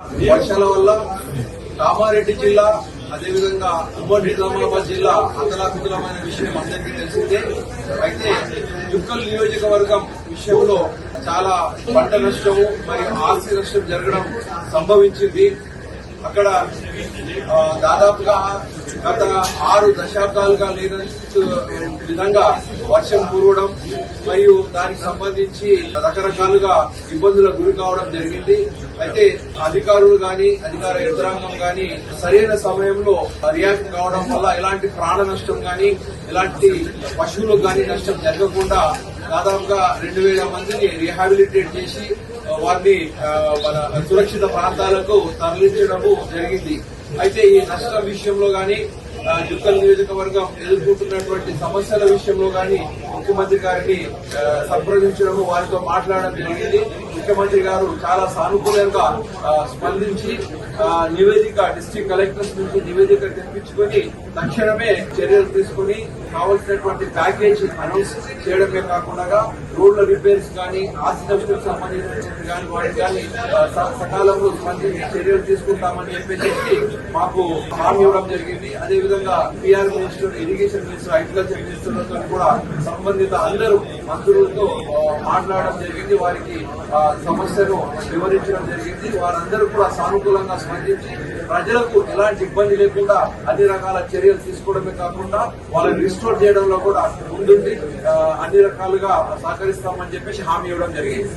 వర్షాల వల్ల కామారెడ్డి జిల్లా అదేవిధంగా ఉమ్మడి నిజామాబాద్ జిల్లా అతలాకుతలమైన విషయం అందరికీ తెలిసిందే. అయితే యుక్కల్ నియోజకవర్గం విషయంలో చాలా పంట నష్టము మరియు ఆస్తి నష్టం జరగడం సంభవించింది. అక్కడ దాదాపుగా గత ఆరు దశాబ్దాలుగా లేని విధంగా వర్షం కురవడం మరియు దానికి సంబంధించి రకరకాలుగా ఇబ్బందులకు గురి కావడం జరిగింది. అయితే అధికారులు గాని అధికార యంత్రాంగం గాని సరైన సమయంలో రియాక్ట్ కావడం వల్ల ఎలాంటి ప్రాణ నష్టం గాని ఎలాంటి పశువులకు గాని నష్టం జరగకుండా దాదాపుగా రెండు వేల మందిని రీహాబిలిటేట్ చేసి వారిని మన సురక్షిత ప్రాంతాలకు తరలించడము జరిగింది. అయితే ఈ నష్టం విషయంలో గాని ఆ, నియోజకవర్గం ఎదుర్కొంటున్నటువంటి సమస్యల విషయంలో గాని ముఖ్యమంత్రి గారిని సంప్రదించడము వారితో మాట్లాడడం జరిగింది. ముఖ్యమంత్రి గారు చాలా సానుకూలంగా స్పందించి నివేదిక డిస్టిక్ కలెక్టర్స్ నుంచి నివేదిక తెప్పించుకొని తక్షణమే చర్యలు తీసుకుని కావలసినటువంటి ప్యాకేజ్ అనౌన్స్ చేయడమే కాకుండా రోడ్ల రిపేర్స్ కానీ ఆస్తి సంబంధించినటువంటి కానీ వాటికి కానీ సకాలంలో స్పందించి చర్యలు తీసుకుంటామని చెప్పేసి మాకు హామీ ఇవ్వడం జరిగింది. అదేవిధంగా PR minister irrigation minister agriculture మినిస్టర్లతో కూడా సంబంధిత అందరూ మంత్రులతో మాట్లాడడం జరిగింది. వారికి సమస్యను వివరించడం జరిగింది. వారందరూ కూడా సానుకూలంగా స్పందించి ప్రజలకు ఎలాంటి ఇబ్బంది లేకుండా అన్ని రకాల చర్యలు తీసుకోవడమే కాకుండా వాళ్ళని రిస్టోర్ చేయడంలో కూడా ముందుండి అన్ని రకాలుగా సహకరిస్తామని చెప్పేసి హామీ ఇవ్వడం జరిగింది.